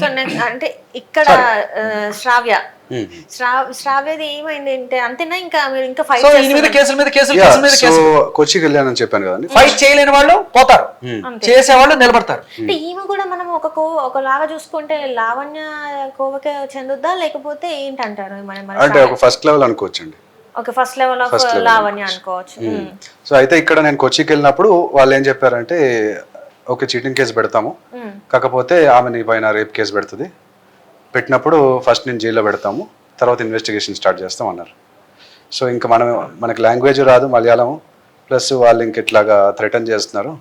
So next అంటే ఇక్కడ శ్రావ్య. శ్రా- శ్రావ్యది ఏమైంది అంటే అంతేనా? ఇంకా మీరు ఇంకా ఫైట్ సో ఈయన మీద కేసుల మీద కేసులు కేసుల మీద సో కేసులు కొచ్చికి వెళ్ళానని చెప్పాను కదండి. ఫైట్ చేయలేని వాళ్ళు పోతారు. చేసేవాళ్ళు నిలబడతారు. అంటే ఈమె కూడా మనం ఒక కో ఒకలాగా చూసుకుంటే లావణ్య కోవకే చెందుద్దా? లేకపోతే ఏంటంటారు? అంటే ఒక ఫస్ట్ లెవెల్ అనుకోవచ్చండి. ఒక ఫస్ట్ లెవెల్ ఆఫ్ లావణ్య అనుకోవచ్చు. సో అయితే ఇక్కడ నేను కొచ్చికి వెళ్ళినప్పుడు వాళ్ళు ఏం చెప్పారంటే ఓకే చీటింగ్ కేసు పెడతాము. కాకపోతే ఆమె నీ పైన రేప్ కేసు పెడుతుంది. పెట్టినప్పుడు ఫస్ట్ నేను జైల్లో పెడతాము. తర్వాత ఇన్వెస్టిగేషన్ స్టార్ట్ చేస్తాం అన్నారు. సో ఇంకా మనం మనకి లాంగ్వేజ్ రాదు మలయాళం. ప్లస్ వాళ్ళు ఇంక ఇట్లాగా థ్రెటన్ చేస్తున్నారు.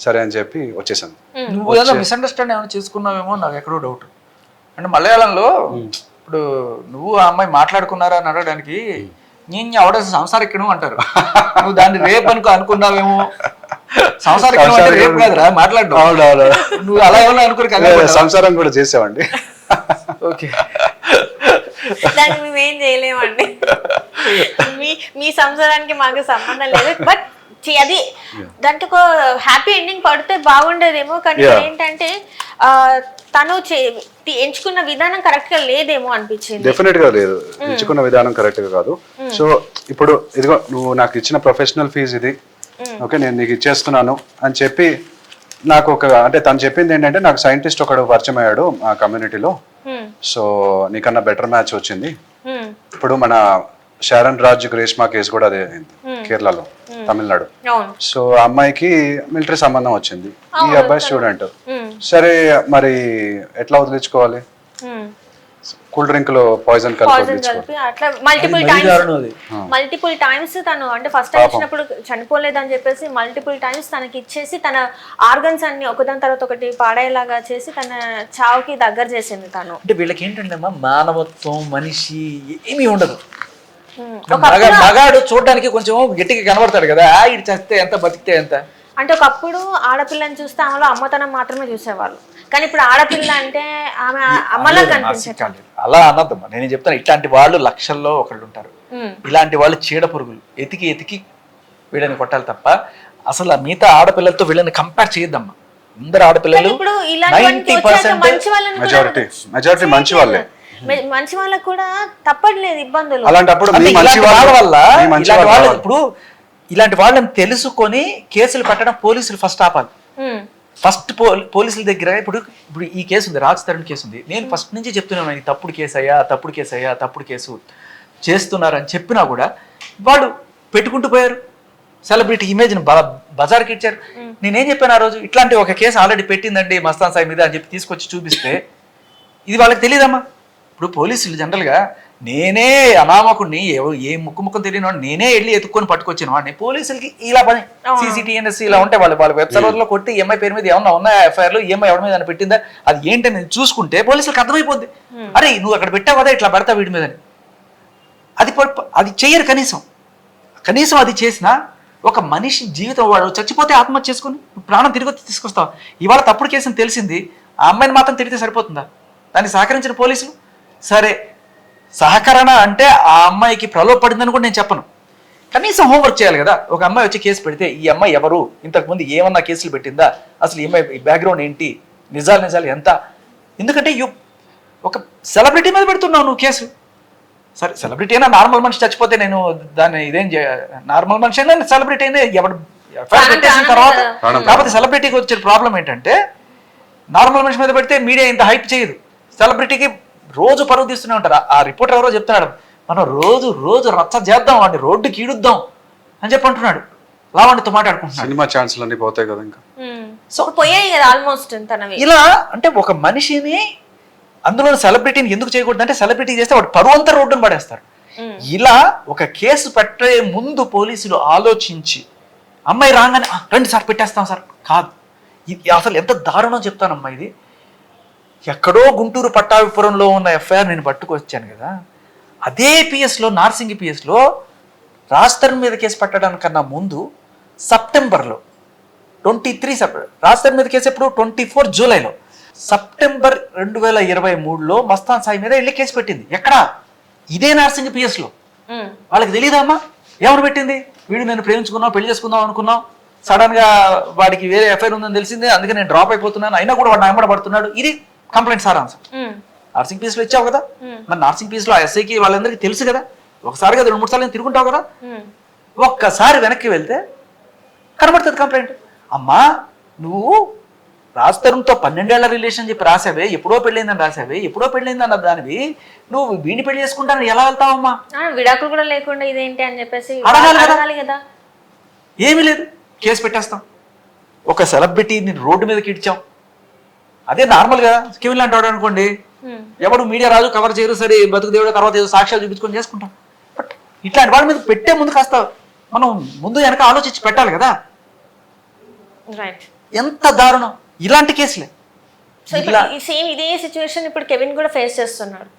సరే అని చెప్పి వచ్చేసాను నువ్వు ఏదో మిస్అండర్స్టాండ్ ఏమైనా చేసుకున్నావేమో నాకు ఎక్కడో డౌట్ అంటే మలయాళంలో ఇప్పుడు నువ్వు ఆ అమ్మాయి మాట్లాడుకున్నారా అని అడగడానికి నేను ఎవడ సంసారిక్కను అంటారు. నువ్వు దాన్ని రేప్ అనుకో అనుకున్నావేమో. రేప్ కాదురా మాట్లాడు. నువ్వు అలా ఏమన్నా అనుకోరు సంసారం కూడా చేసామండి ఓకే. దానికి మేము ఏం చేయలేమండి. మీ మీ సంసారానికి మాకు సంబంధం లేదు బట్ అది దానికి ఒక హ్యాపీ ఎండింగ్ పడితే బాగుండేదేమో కానీ. ఏంటంటే తను ఎంచుకున్న విధానం కరెక్ట్గా లేదేమో అనిపించింది. డెఫినెట్గా లేదు. ఎంచుకున్న విధానం కరెక్ట్గా కాదు. సో ఇప్పుడు ఇదిగో నువ్వు నాకు ఇచ్చిన ప్రొఫెషనల్ ఫీజు ఇది. ఓకే నేను నీకు ఇచ్చేస్తున్నాను అని చెప్పి నాకు ఒక అంటే తను చెప్పింది ఏంటంటే నాకు సైంటిస్ట్ ఒకడు పరిచయం అయ్యాడు మా కమ్యూనిటీలో. సో నీకన్నా బెటర్ మ్యాచ్ వచ్చింది. ఇప్పుడు మన శారన్ రాజ్ గ్రేష్మా కేసు కూడా అదే అయింది కేరళలో తమిళనాడు. సో ఆ అమ్మాయికి మిలిటరీ సంబంధం వచ్చింది. ఈ అబ్బాయి స్టూడెంట్ సరే మరి ఎట్లా వదిలించుకోవాలి. కూల్ డ్రింక్లో పాయిజన్ కలిపి పాయిజన్ కలిపి అట్లా మల్టిపుల్ టైమ్స్ మల్టిపుల్ టైమ్స్ తను అంటే ఫస్ట్ టైం ఇచ్చినప్పుడు చనిపోలేదని చెప్పేసి మల్టిపుల్ టైమ్స్ తనకి ఇచ్చేసి తన ఆర్గన్స్ అన్ని ఒకదాని తర్వాత ఒకటి పాడేలాగా చేసి తన చావుకి దగ్గర చేసింది తను. అంటే వీళ్ళకి ఏంటంటే అమ్మా మానవత్వం మనిషి ఏమీ ఉండదు. మగాడు చూడడానికి కొంచెం గట్టిగా కనబడతాడు కదా ఇటు చేస్తే ఎంత బతికితే ఎంత? అంటే ఒకప్పుడు ఆడపిల్లని చూస్తే ఆమెలో అమ్మతనం మాత్రమే చూసేవాళ్ళు. కానీ ఇప్పుడు ఆడపిల్ల అంటే ఆమె అమ్మలా కనిపించట్లేదు కాలేదు. అలా అన్నదమ్మా నేను చెప్తాను ఇట్లాంటి వాళ్ళు లక్షల్లో ఒకళ్ళు ఉంటారు. ఇలాంటి వాళ్ళు చీడ పురుగులు. ఎతికి ఎతికి వీళ్ళని కొట్టాలి తప్ప అసలు ఆ మిగతా ఆడపిల్లలతో వీళ్ళని కంపేర్ చేయొద్దమ్మా. అందరు ఆడపిల్లలు నైన్టీ పర్సెంట్ మెజారిటీ మెజారిటీ మంచి వాళ్ళే. మంచి వాళ్ళకు కూడా తప్పట్లేదు ఇబ్బందులు. అలాంటప్పుడు మంచి వాళ్ళ వాళ్ళు వల్ల ఇలాంటి వాళ్ళు. ఇప్పుడు ఇలాంటి వాళ్ళని తెలుసుకొని కేసులు పెట్టడం పోలీసులు ఫస్ట్ ఆపాలి. ఫస్ట్ పోలీసుల దగ్గర ఇప్పుడు ఇప్పుడు ఈ కేసు ఉంది రాజ్ తరుణ్ కేసు ఉంది. నేను ఫస్ట్ నుంచి చెప్తున్నాను తప్పుడు కేసు అయ్యా తప్పుడు కేసు అయ్యా తప్పుడు కేసు చేస్తున్నారని చెప్పినా కూడా వాళ్ళు పెట్టుకుంటూ పోయారు. సెలబ్రిటీ ఇమేజ్ బజార్కి ఇచ్చారు. నేనేం చెప్పాను ఆ రోజు? ఇట్లాంటి ఒక కేసు ఆల్రెడీ పెట్టిందండి మస్తాన్ సాయి మీద అని చెప్పి తీసుకొచ్చి చూపిస్తే ఇది వాళ్ళకి తెలియదమ్మా. ఇప్పుడు పోలీసులు జనరల్గా నేనే అనామకుడిని ఏ ముక్కు ముఖం తెలియని వాడిని నేనే వెళ్ళి ఎత్తుక్కొని పట్టుకొచ్చిన వాడిని. పోలీసులకి ఇలా పని. సిసిటిఎన్ఎస్ ఇలా ఉంటాయి వాళ్ళు వాళ్ళ వెబ్ సర్వర్లో కొట్టి ఈఎంఐ పేరు మీద ఏమన్నా ఉన్నాయా ఎఫ్ఐఆర్లు? ఈఎంఐ ఎవరి మీద పెట్టిందా? అది ఏంటని చూసుకుంటే పోలీసులకు అర్థమైపోద్ది. అరే నువ్వు అక్కడ పెట్టావు కదా ఇట్లా పెడతా వీడి మీదని అది అది చెయ్యరు కనీసం. కనీసం అది చేసినా ఒక మనిషి జీవితం వాడు చచ్చిపోతే ఆత్మహత్య చేసుకుని ప్రాణం తిరిగి వచ్చి తీసుకొస్తావు? ఇవాళ తప్పుడు కేసుని తెలిసింది ఆ అమ్మాయిని మాత్రం తిడితే సరిపోతుందా? దాన్ని సహకరించిన పోలీసులు? సరే సహకరణ అంటే ఆ అమ్మాయికి ప్రలోభపడిందని కూడా నేను చెప్పను. కనీసం హోంవర్క్ చేయాలి కదా. ఒక అమ్మాయి వచ్చి కేసు పెడితే ఈ అమ్మాయి ఎవరు? ఇంతకుముందు ఏమన్నా కేసులు పెట్టిందా? అసలు ఈ అమ్మాయి బ్యాక్గ్రౌండ్ ఏంటి? నిజాలు నిజాలు ఎంత? ఎందుకంటే యు ఒక సెలబ్రిటీ మీద పెడుతున్నావు నువ్వు కేసు సరే సెలబ్రిటీ అయినా నార్మల్ మనిషి చచ్చిపోతే నేను దాన్ని ఇదేం నార్మల్ మనిషి అయినా సెలబ్రిటీ అయినా ఎవడు FIR పెట్టేసిన తర్వాత కాకపోతే సెలబ్రిటీకి వచ్చే ప్రాబ్లం ఏంటంటే నార్మల్ మనిషి మీద పెడితే మీడియా ఇంత హైప్ చేయదు. సెలబ్రిటీకి రోజు పరువు తీస్తూనే ఉంటారు. ఆ- రిపోర్టర్ ఎవరో చెప్తున్నాడు మనం రోజు రోజు రచ్చ చేద్దాం వాడిని రోడ్డుకి ఈడుద్దాం అని చెప్పి అంటున్నాడు. లావాణితో మాట్లాడుకుంటున్నాడు. సినిమా ఛాన్సులు అన్ని పోతాయి కదా ఇంకా. సో పోయాయి కదా ఆల్మోస్ట్ ఇలా అంటే ఒక మనిషిని అందులో సెలబ్రిటీని ఎందుకు చేయకూడదు అంటే సెలబ్రిటీ చేస్తే వాడు పరువు అంతా రోడ్డును పడేస్తారు ఇలా ఒక కేసు పెట్టే ముందు పోలీసులు ఆలోచించి అమ్మాయి రాగానే "ఆ, రండి సార్ పెట్టేస్తాం సార్. కాదు. ఇది అసలు ఎంత దారుణం చెప్తానమ్మా ఇది. ఎక్కడో గుంటూరు పట్టాభిపురంలో ఉన్న ఎఫ్ఐఆర్ నేను పట్టుకొచ్చాను కదా. అదే పిఎస్లో నార్సింగి పిఎస్లో రాజ్తరుణ్ మీద కేసు పెట్టడానికన్నా ముందు సెప్టెంబర్లో ట్వంటీ త్రీ రాజధాని మీద కేసు ఎప్పుడు? ట్వంటీ ఫోర్ జూలైలో. సెప్టెంబర్ రెండు వేల ఇరవై మూడులో మస్తాన్ సాయి మీద వెళ్ళి కేసు పెట్టింది. ఎక్కడ? ఇదే నార్సింగ్ పిఎస్లో. వాళ్ళకి తెలియదమ్మా ఎవరు పెట్టింది? వీడు నేను ప్రేమించుకున్నావు పెళ్ళి చేసుకుందాం అనుకున్నాం సడన్గా వాడికి వేరే ఎఫ్ఐఆర్ ఉందని తెలిసిందే అందుకే నేను డ్రాప్ అయిపోతున్నాను. అయినా కూడా వాడు నా వెంబడ పడుతున్నాడు. ఇది కంప్లైంట్ సారాంశం. నార్సింగ్ పీస్లో ఇచ్చావు కదా. మరి నార్సింగ్ పీస్లో ఆ ఎస్ఐకి వాళ్ళందరికీ తెలుసు కదా? ఒకసారి కదా రెండు మూడు సార్లు తిరుగుంటావు కదా? ఒక్కసారి వెనక్కి వెళ్తే కనబడుతుంది కంప్లైంట్ అమ్మా నువ్వు రాజతరుణ్తో పన్నెండేళ్ళ రిలేషన్ చెప్పి రాసావే ఎప్పుడో పెళ్ళైందని రాసావే ఎప్పుడో పెళ్ళైందన్న దానివి నువ్వు వీడిని పెళ్ళి చేసుకుంటానని ఎలా వెళ్తావమ్మా విడాకులు కూడా లేకుండా ఇదేంటి అని చెప్పేసి అడగాలి కదా. అడగాలి కదా. ఏమీ లేదు కేసు పెట్టేస్తాం. ఒక సెలబ్రిటీని రోడ్డు మీదకి ఇడ్చాం అదే నార్మల్గా కెవిన్ లాంటి వాడు అనుకోండి. ఎవడు మీడియా రాజు కవర్ చేయరు సరే బతుకు దేవుడు తర్వాత ఏదో సాక్ష్యాలు చూపించుకొని చేసుకుంటాం. బట్ ఇట్లాంటి వాళ్ళ మీద పెట్టే ముందు కాస్త మనం ముందు వెనక ఆలోచించి పెట్టాలి కదా. రైట్ ఎంత దారుణం. ఇలాంటి కేసులే. సో ఇప్పుడు ఈ సేమ్ ఇదే సిచ్యువేషన్ ఇప్పుడు కెవిన్ కూడా ఫేస్ చేస్తున్నాడు.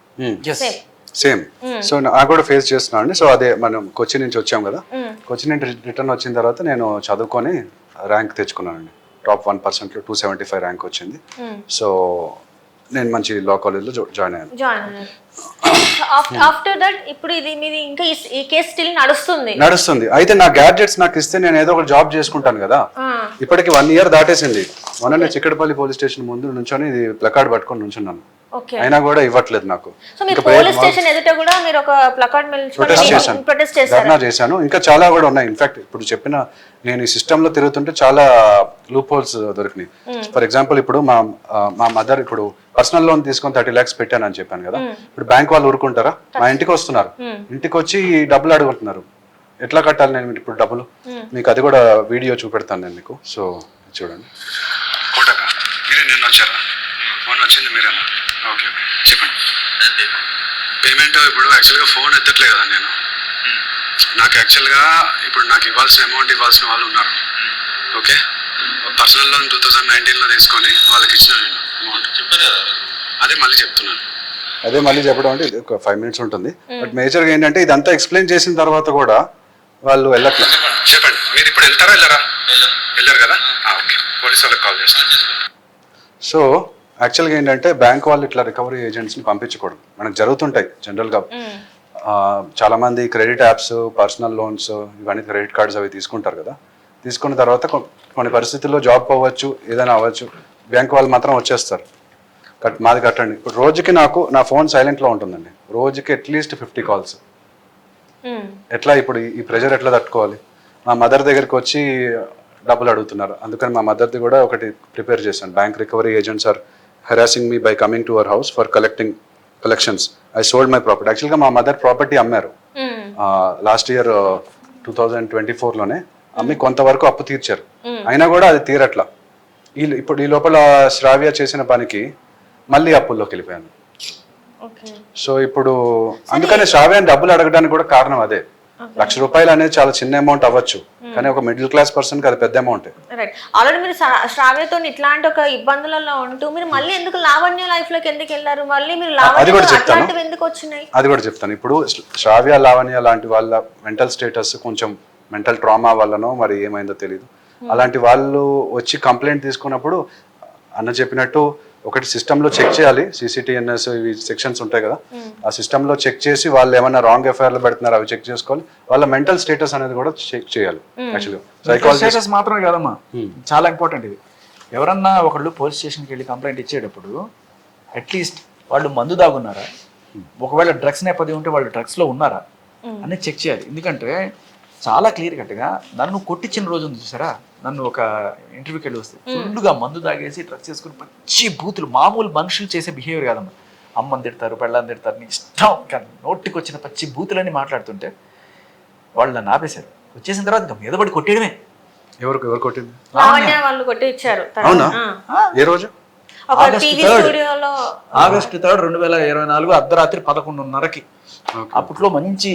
సేమ్ సో నాకు కూడా ఫేస్ చేస్తున్నాను అండి సో అదే మనం కొచ్చి నుంచి వచ్చాం కదా. కొచ్చి నుంచి రిటర్న్ వచ్చిన తర్వాత నేను చదువుకొని ర్యాంక్ తెచ్చుకున్నానండి. టాప్ వన్ పర్సెంట్లో టూ సెవెంటీ ఫైవ్ ర్యాంక్ వచ్చింది. సో నేను మంచి లా కాలేజ్లో జాయిన్ అయ్యాను. ఆఫ్టర్ దట్ ఇప్పుడు ఇది మీది ఇంకా ఈ- కేసు స్టిల్ నడుస్తుంది. నడుస్తుంది. అయితే నా గ్యాడ్జెట్స్ నాకు ఇస్తే నేను ఏదో ఒక జాబ్ చేసుకుంటాను కదా. ఇప్పటికి వన్ ఇయర్ దాటేసింది. మొన్న నేను చిక్కడపల్లి పోలీస్ స్టేషన్ ముందు నుంచొని ఇది ప్లకార్డ్ పట్టుకొని నుంచున్నాను. అయినా కూడా ఇవ్వట్లేదు నాకు. పోలీస్ స్టేషన్ ఎదుట కూడా మీరు ఒక ప్లకార్డ్ ప్రొటెస్ట్ చేశాను. ధర్నా చేశాను. ఇంకా చాలా కూడా ఉన్నాయి. ఇన్ఫాక్ట్ ఇప్పుడు చెప్పిన నేను ఈ సిస్టమ్లో తిరుగుతుంటే చాలా లూప్ హోల్స్ దొరికినాయి ఫర్ ఎగ్జాంపుల్ ఇప్పుడు మా మా మదర్ ఇప్పుడు పర్సనల్ లోన్ తీసుకొని థర్టీ లాక్స్ పెట్టాను అని చెప్పాను కదా. ఇప్పుడు బ్యాంక్ వాళ్ళు ఊరుకుంటారా? మా ఇంటికి వస్తున్నారు. ఇంటికి వచ్చి డబ్బులు అడుగుతున్నారు. ఎట్లా కట్టాలి నేను ఇప్పుడు డబ్బులు? మీకు అది కూడా వీడియో చూపెడతాను నేను మీకు. సో చూడండి. మీరే నిన్న వచ్చారా? మొన్న వచ్చింది మీరేనా? ఓకే చెప్పండి. పేమెంట్ ఇప్పుడు యాక్చువల్గా ఫోన్ ఎత్తట్లే కదా నేను. నాకు యాక్చువల్గా ఇప్పుడు నాకు ఇవ్వాల్సిన అమౌంట్ ఇవ్వాల్సిన వాళ్ళు ఉన్నారు. Okay? Personal loan two thousand నైన్టీన్లో తీసుకొని వాళ్ళకి ఇచ్చిన నేను అమౌంట్. చెప్పారు కదా. అదే మళ్ళీ చెప్తున్నాను. అదే మళ్ళీ చెప్పడం అంటే ఇది ఒక ఫైవ్ మినిట్స్ ఉంటుంది. బట్ మేజర్గా ఏంటంటే ఇదంతా ఎక్స్ప్లెయిన్ చేసిన తర్వాత కూడా వాళ్ళు వెళ్ళట్లేదు చెప్పండి మీరు ఇప్పుడు వెళ్తారా వెళ్ళరా? వెళ్ళారు కదా? ఓకే. పోలీస్ వాళ్ళకి కాల్ చేస్తాను సో యాక్చువల్గా ఏంటంటే బ్యాంక్ వాళ్ళు ఇట్లా రికవరీ ఏజెంట్స్ని పంపించకూడదు. మనకు జరుగుతుంటాయి జనరల్గా చాలా మంది క్రెడిట్ యాప్స్ పర్సనల్ లోన్స్ ఇవన్నీ క్రెడిట్ కార్డ్స్ అవి తీసుకుంటారు కదా. తీసుకున్న తర్వాత కొ- కొన్ని పరిస్థితుల్లో జాబ్ అవ్వచ్చు ఏదైనా అవ్వచ్చు బ్యాంక్ వాళ్ళు మాత్రం వచ్చేస్తారు. కట్ మాది కట్టండి. ఇప్పుడు రోజుకి నాకు నా ఫోన్ సైలెంట్లో ఉంటుందండి. రోజుకి అట్లీస్ట్ ఫిఫ్టీ కాల్స్ ఎట్లా ఇప్పుడు ఈ- ప్రెషర్ ఎట్లా తట్టుకోవాలి? మా మదర్ దగ్గరికి వచ్చి డబ్బులు అడుగుతున్నారు. అందుకని మా మదర్ది కూడా ఒకటి ప్రిపేర్ చేశాను. Bank recovery agents are harassing me by coming to our house for collecting collections I sold my property యాక్చువల్గా మా మదర్ ప్రాపర్టీ అమ్మారు. Last year two thousand twenty ఫోర్లోనే అమ్మి కొంతవరకు అప్పు తీర్చారు. అయినా కూడా అది తీరట్లా. ఈ ఇప్పుడు ఈ లోపల శ్రావ్య చేసిన పనికి మళ్ళీ అప్పుల్లోకి వెళ్ళిపోయాను. ఓకే. సో ఇప్పుడు అందుకనే శ్రావ్యాన్ని డబ్బులు అడగడానికి కూడా కారణం అదే. లక్ష రూపాయలు అనేది చాలా చిన్న అమౌంట్ అవ్వచ్చు కానీ ఒక మిడిల్ క్లాస్ పర్సన్కి అది పెద్ద అమౌంట్ ఆల్రెడీ మీరు శ్రా- శ్రావ్యతో ఇట్లాంటి ఒక ఇబ్బందులలో ఉంటూ మీరు మళ్ళీ ఎందుకు లావణ్య లైఫ్లోకి ఎందుకు వెళ్ళారు? మళ్ళీ మీరు అది కూడా చెప్తాను. ఎందుకు వచ్చినాయి? అది కూడా చెప్తాను. ఇప్పుడు శ్రావ్య లావణ్య లాంటి వాళ్ళ మెంటల్ స్టేటస్ కొంచెం మెంటల్ ట్రామా వల్లనో మరి ఏమైందో తెలియదు అలాంటి వాళ్ళు వచ్చి కంప్లైంట్ తీసుకున్నప్పుడు అన్న చెప్పినట్టు ఒకటి system లో చెక్ చేయాలి సీసీటీఎన్ఎస్ ఇవి సెక్షన్స్ ఉంటాయి కదా. ఆ system లో చెక్ చేసి వాళ్ళు ఏమైనా రాంగ్ ఎఫ్ఐఆర్లు పెడుతున్నారు అవి చెక్ చేసుకోవాలి వాళ్ళ మెంటల్ స్టేటస్ అనేది కూడా చెక్ చేయాలి యాక్చువల్గా స్టేటస్ మాత్రమే కాదమ్మా. చాలా ఇంపార్టెంట్ ఇది. ఎవరన్నా ఒకళ్ళు పోలీస్ స్టేషన్కి వెళ్ళి కంప్లైంట్ ఇచ్చేటప్పుడు అట్లీస్ట్ వాళ్ళు మందు దాగున్నారా ఒకవేళ డ్రగ్స్ నేపథ్యం ఉంటే వాళ్ళు డ్రగ్స్లో ఉన్నారా? అని చెక్ చేయాలి. ఎందుకంటే చాలా క్లియర్ కట్గా నన్ను కొట్టించిన రోజు ఉంది చూసారా? నన్ను ఒక ఇంటర్వ్యూకి వెళ్ళి వస్తే ఫుల్గా మందు తాగేసి డ్రగ్స్ చేసుకుని పచ్చి బూతులు మామూలు మనుషులు చేసే బిహేవియర్ కాదమ్మా. అమ్మని తిడతారు పెళ్ళని తిడతారు నీ ఇష్టం. కానీ నోటికి వచ్చిన పచ్చి బూతులని మాట్లాడుతుంటే వాళ్ళు నన్ను ఆపేశారు. వచ్చేసిన తర్వాత ఇంకా మీద పడి కొట్టేయడమే. ఎవరికి ఎవరు కొట్టింది? లావణ్య వాళ్ళు కొట్టి ఇచ్చారు తర్వాత. అవునా? ఆ. ఏ రోజు? August third. రెండు వేల ఇరవై నాలుగు అర్ధరాత్రి పదకొండున్నరకి. అప్పట్లో మంచి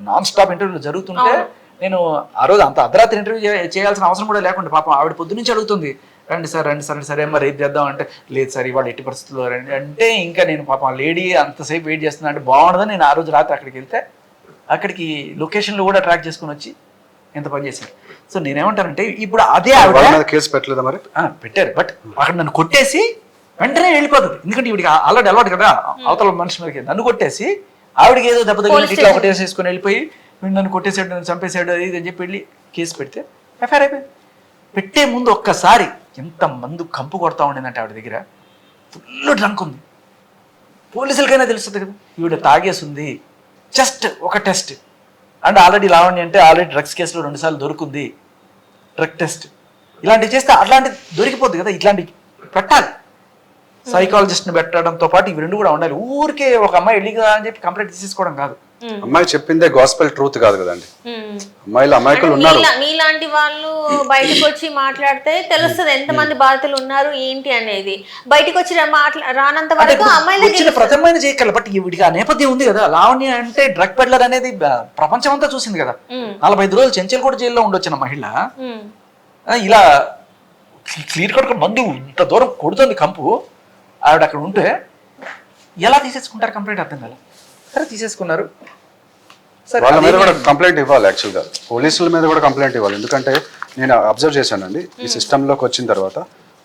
నాన్ స్టాప్ ఇంటర్వ్యూలు జరుగుతుంటే నేను ఆ రోజు అంత అర్ధరాత్రి ఇంటర్వ్యూ చేయాల్సిన అవసరం కూడా లేకుండా పాపం ఆవిడ పొద్దు నుంచి అడుగుతుంది రండి సార్ రండి సార్ సరే మరి రేపు చేద్దాం? అంటే లేదు సార్ ఇవాళ ఎట్టి పరిస్థితుల్లో రండి. అంటే ఇంకా నేను పాపం ఆ లేడీ అంతసేపు వెయిట్ చేస్తున్నా అంటే బాగుండదని నేను ఆ రోజు రాత్రి అక్కడికి వెళ్తే అక్కడికి లొకేషన్లు కూడా ట్రాక్ చేసుకుని వచ్చి ఎంత పని చేశారు. సో నేనేమంటానంటే ఇప్పుడు అదే ఆవిడ కేసు పెట్టలేదా మరి? ఆ, పెట్టారు. బట్ అక్కడ నన్ను కొట్టేసి వెంటనే వెళ్ళిపోతుంది. ఎందుకంటే ఇవిడికి ఆల్రెడీ అలవాటు కదా అవతల మనిషి మీదకి నన్ను కొట్టేసి ఆవిడకి ఏదో దెబ్బ తగిలి ఇట్లా ఒకటి వేసేసుకొని వెళ్ళిపోయి వీడు నన్ను కొట్టేసాడు నన్ను చంపేశాడు అది ఇది అని చెప్పి వెళ్ళి కేసు పెడితే ఎఫ్ఐఆర్ అయిపోయింది. పెట్టే ముందు ఒక్కసారి ఎంత మందు కంపు కొడతా ఉండిందంటే ఆవిడ దగ్గర? ఫుల్ డ్రంక్ ఉంది. పోలీసులకైనా తెలుస్తుంది కదా. ఈవిడ తాగేసింది. జస్ట్ ఒక టెస్ట్. అండ్ ఆల్రెడీ లావణ్య అంటే ఆల్రెడీ డ్రగ్స్ కేసులో రెండుసార్లు దొరుకుంది. Drug test. ఇలాంటివి చేస్తే అట్లాంటి దొరికిపోద్ది కదా ఇట్లాంటి పెట్టాలి. సైకాలజిస్ట్ని పెట్టడంతో పాటు ఇవి రెండు కూడా ఉండాలి. ఊరికే ఒక అమ్మాయి వెళ్ళిగా అని చెప్పి కంప్లైంట్ తీసేసుకోవడం కాదు. అమ్మాయి చెప్పిందే గాస్పెల్ ట్రూత్ కాదు కదండి. అమ్మాయిలు అమాయకులు ఉన్నారు. మీలా- మీలాంటి వాళ్ళు బయటకు వచ్చి మాట్లాడితే తెలుస్తుంది ఎంత మంది బాధితులు ఉన్నారు ఏంటి అనేది. బయటకు వచ్చి రానంత వరకు అమ్మాయిలే అమ్మాయిని చేయగలరు బట్ వీడికి ఆ నేపథ్యం ఉంది కదా. లావణ్య అంటే డ్రగ్ పెడ్లర్ అనేది ప్రపంచం అంతా చూసింది కదా. నలభై ఐదు రోజులు చెంచల్ కూడా జైల్లో ఉండొచ్చిన మహిళ ఇలా క్లియర్ కట్ మందు ఇంత దూరం కొడుతుంది కంపు ఆవిడ అక్కడ ఉంటే ఎలా తీసేసుకుంటారు కంప్లైంట్ అర్థం కాదు సరే తీసేసుకున్నారు. వాళ్ళ మీద కూడా కంప్లైంట్ ఇవ్వాలి యాక్చువల్గా పోలీసుల మీద కూడా కంప్లైంట్ ఇవ్వాలి. ఎందుకంటే నేను అబ్జర్వ్ చేశానండి ఈ సిస్టంలోకి వచ్చిన తర్వాత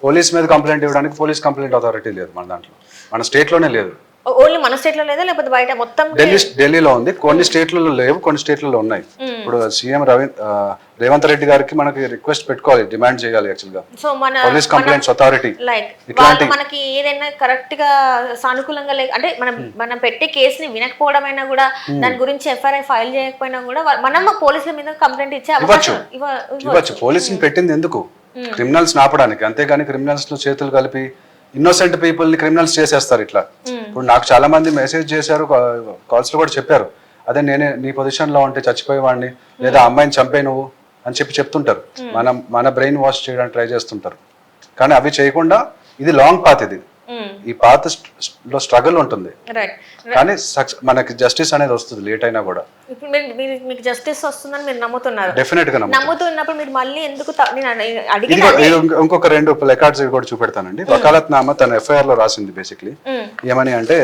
పోలీస్ మీద కంప్లైంట్ ఇవ్వడానికి పోలీస్ కంప్లైంట్ అథారిటీ లేదు మన దాంట్లో. మన స్టేట్లోనే లేదు. ఓన్లీ మన స్టేట్లో లేదా? లేకపోతే బయట మొత్తం ఢిల్లీ ఢిల్లీలో ఉంది. కొన్ని స్టేట్లలో లేవు కొన్ని స్టేట్లలో ఉన్నాయి. ఇప్పుడు సీఎం రవి ఆ, రేవంత్ రెడ్డి గారికి మనకి రిక్వెస్ట్ పెట్టుకోవాలి డిమాండ్ చేయాలి యాక్చువల్గా. సో మన పోలీస్ కంప్లైంట్స్ అథారిటీ లైక్ ఇట్లాంటి మనకి ఏదైనా కరెక్ట్గా సానుకూలంగా లేక అంటే మనం మనం పెట్టే కేసుని వినకపోవడమైనా కూడా దాని గురించి ఎఫ్ఐఆర్ ఫైల్ చేయకపోయినా కూడా మనం పోలీసుల మీద కంప్లైంట్ ఇచ్చే అవకాశం ఇవ్వ- ఇవ్వ- ఇవ్వచ్చు. పోలీసుని పెట్టింది ఎందుకు? క్రిమినల్స్ ఆపడానికి అంతేగాని క్రిమినల్స్లో చేతులు కలిపి ఇన్నోసెంట్ పీపుల్ని క్రిమినల్స్ చేసేస్తారు ఇట్లా. ఇప్పుడు నాకు చాలా మంది మెసేజ్ చేశారు కాల్స్లో కూడా చెప్పారు. అదే నేనే నీ పొజిషన్లో ఉంటే చచ్చిపోయేవాడిని లేదా అమ్మాయిని చంపే నువ్వు అని చెప్పి చెప్తుంటారు. మనం మన బ్రెయిన్ వాష్ చేయడానికి ట్రై చేస్తుంటారు. కానీ అవి చేయకుండా ఇది లాంగ్ పాత్ ఇది. ఈ పాత్లో స్ట్రగుల్ ఉంటుంది. కానీ మనకి జస్టిస్ అనేది వస్తుంది లేట్ అయినా కూడా. ఇప్పుడు మీరు మీరు మీకు జస్టిస్ వస్తుందని మీరు నమ్ముతున్నారు. డెఫినెట్గా నమ్ముతాను. నమ్ముతున్నప్పుడు మీరు మళ్ళీ ఎందుకు ఇంకొక రెండు ప్లెకార్డ్స్ కూడా చూపెడతానండి. వకాలత్ నామా తన ఎఫ్ఐఆర్లో రాసింది బేసిక్లీ మ్మ్. ఏమని అంటే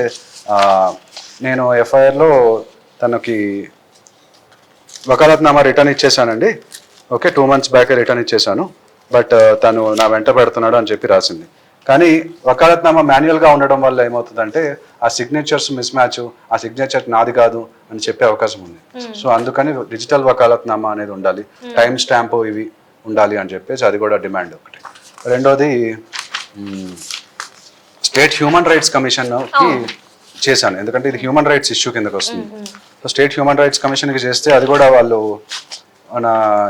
నేను ఎఫ్ఐఆర్లో తనకి vakalat Nama return ఇచ్చేసానండి okay two months back return ఇచ్చేసాను బట్ తను నా వెంట పెడుతున్నాడు అని చెప్పి రాసింది. కానీ వకాలత్ నామా మాన్యువల్గా ఉండడం వల్ల ఏమవుతుందంటే ఆ సిగ్నేచర్స్ మిస్ మ్యాచ్ ఆ సిగ్నేచర్ నాది కాదు అని చెప్పే అవకాశం ఉంది. సో అందుకని డిజిటల్ వకాలత్ నామా అనేది ఉండాలి. టైం స్టాంప్ ఇవి ఉండాలి అని చెప్పేసి అది కూడా డిమాండ్ ఒకటి. రెండోది స్టేట్ హ్యూమన్ రైట్స్ కమిషన్కి చేశాను. ఎందుకంటే ఇది హ్యూమన్ రైట్స్ ఇష్యూ కిందకి వస్తుంది. సో స్టేట్ హ్యూమన్ రైట్స్ కమిషన్కి చేస్తే అది కూడా వాళ్ళు మన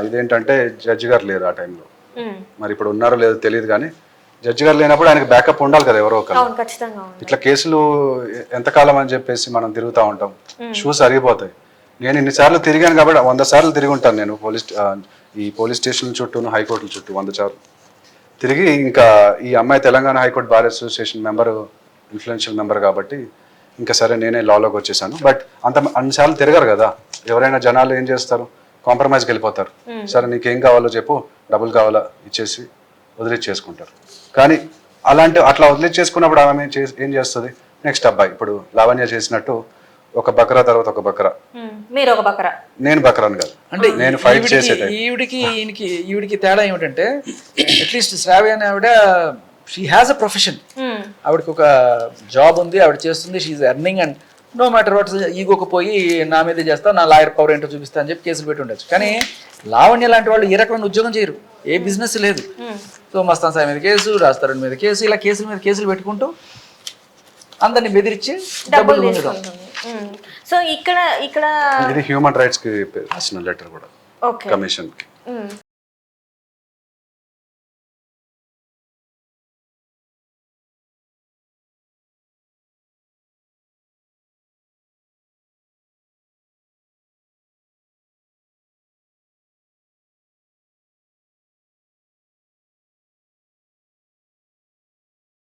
ఇదేంటంటే జడ్జి గారు లేరు ఆ టైంలో మ్మ్. మరి ఇప్పుడు ఉన్నారో లేదో తెలియదు కానీ జడ్జి గారు లేనప్పుడు ఆయనకి బ్యాకప్ ఉండాలి కదా ఎవరో ఒకరు అవును ఖచ్చితంగా ఉంది ఇట్లా కేసులు ఎంతకాలం అని చెప్పేసి మనం తిరుగుతూ ఉంటాం. షూస్ అరిగిపోతాయి. నేను ఇన్నిసార్లు తిరిగాను కాబట్టి వంద సార్లు తిరిగి ఉంటాను నేను పోలీస్ ఆ, ఈ పోలీస్ స్టేషన్ల చుట్టూ హైకోర్టుల చుట్టూ వంద సార్లు. తిరిగి ఇంకా ఈ అమ్మాయి Telangana high court bar association member influential member కాబట్టి ఇంకా సరే నేనే లాలోకి వచ్చేసాను. బట్ అంత అన్నిసార్లు తిరగరు కదా. ఎవరైనా జనాలు ఏం చేస్తారు? కాంప్రమైజ్కి వెళ్ళిపోతారు. సరే నీకేం కావాలో చెప్పు. డబ్బులు కావాలా? ఇచ్చేసి. వదిలిచ్చేసుకుంటారు కానీ అలాంటి అట్లా వదిలిచ్చేసుకున్నప్పుడు ఆమె ఏం చేస్తుంది? నెక్స్ట్ అబ్బాయి ఇప్పుడు లావణ్య చేసినట్టు ఒక బకరా తర్వాత ఒక బకరా. మీరు ఒక బకరా. నేను బకరాను కాదు. అంటే నేను ఫైట్ ఈవిడికి- చేసే టైం ఈవిడికి ఈయనకి ఈవిడికి తేడా ఏమిటంటే అట్లీస్ట్ శ్రావ్య అనే ఆవిడ షీ హ్యాస్ అ ప్రొఫెషన్. ఆవిడకి ఒక జాబ్ ఉంది ఆవిడ చేస్తుంది she earning and no matter what ఈగోకి పోయి నా మీదే చేస్తా నా లాయర్ పవర్ ఏంటో చూపిస్తా అని చెప్పి కేసులు పెట్టి ఉండొచ్చు. కానీ లావణ్య లాంటి వాళ్ళు ఏ రకమైన ఉద్యోగం చేయరు. ఏ బిజినెస్ లేదు. సో మస్తాన్ సాయి మీద కేసు రాస్తారని మీద కేసు ఇలా కేసుల మీద కేసులు పెట్టుకుంటూ అందరిని బెదిరించి డబ్బులు పొందడం. సో ఇక్కడ ఇక్కడ ఇది హ్యూమన్ రైట్స్కి రాసిన లెటర్ కూడా. Okay commission.